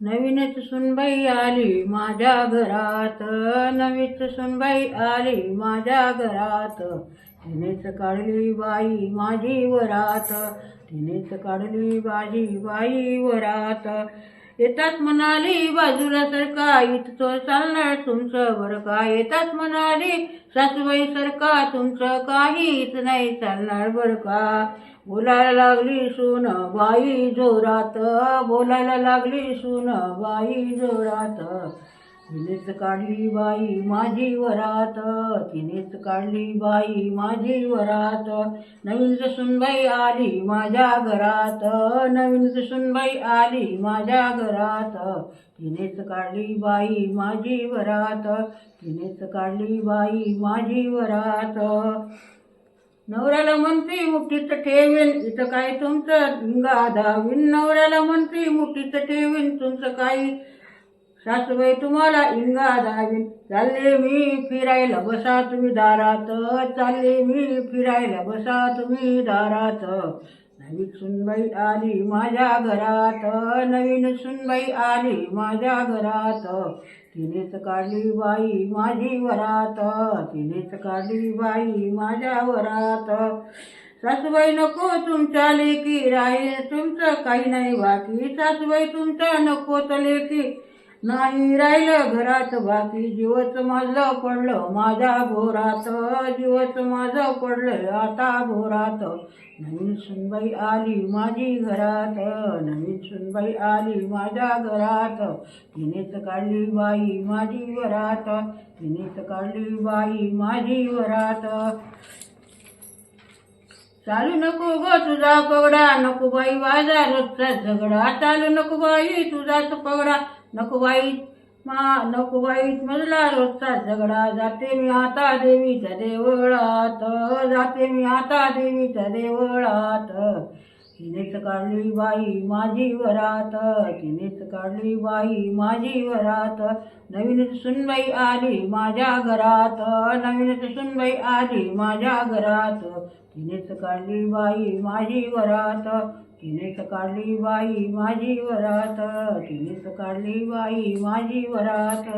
नवीनच सुनबाई आली माझ्या घरात. नवीच सुनबाई आली माझ्या घरात. तिनेच काढली बाई माझी वरात. तिनेच काढली बाजी बाई वरात. येतात म्हणाली बाजूला सरका इथं चालणार तुमचं बरं का? येतात म्हणाली सासूबाई सरका तुमचं काहीच नाही चालणार बरं का? बोलायला लागली सून बाई जोरात. बोलायला लागली सून बाई जोरात. तिनेच काढली बाई माझी वरात तिनेच काढली बाई माझी वरात. नवीन सुनबाई आली माझ्या घरात नवीन सुनबाई आली माझ्या घरात. तिनेच काढली बाई माझी वरात तिनेच काढली बाई माझी वरात. नवऱ्याला म्हणते मुठीत ठेवीन इथं काय तुमचं धिंगा नवऱ्याला म्हणते मुठीत ठेवीन तुमचं काही सासूबाई तुम्हाला इंगा धावीन चालले मी फिरायला बसा तुम्ही दारात. चालले मी फिरायला बसा तुम्ही दारात. नवीन सुनबाई आली माझ्या घरात. नवीन सुनबाई आली माझ्या घरात. तिनेच काढली बाई माझी वरात. तिनेच काढली बाई माझ्या वरात. सासूबाई नको तुमच्या लेकी राहील. तुमचं काही नाही बाकी. सासूबाई तुमच्या नको तर लेकी. नाही राहिलं घरात बाकी. जीवच माझं पडलं माझ्या घोरात. जीवच माझं पडलं आता घोरात. नवीन सुनबाई आली माझी घरात. नवीन सुनबाई आली माझ्या घरात. तिनेच काढली बाई माझी वरात तिनेच काढली बाई माझी वरात चालू नको ग तुझा पगडा नको बाई माझा रोजचा झगडा. चालू नको बाई तुझाच पगडा नको बाई मा नको बाईत मजला रोजचा झगडा. जाते मी आता देवीच्या देवळात जाते मी आता देवीच्या देवळात. तिनेच काढली बाई माझी वरात तिनेच काढली बाई माझी वरात. नवीन सुनबाई आली माझ्या घरात नवीन सुनबाई आली माझ्या घरात. तिनेच काढली बाई माझी वरात तिनेच काढली बाई माझी वरात. तिनेच काढली बाई माझी वरात.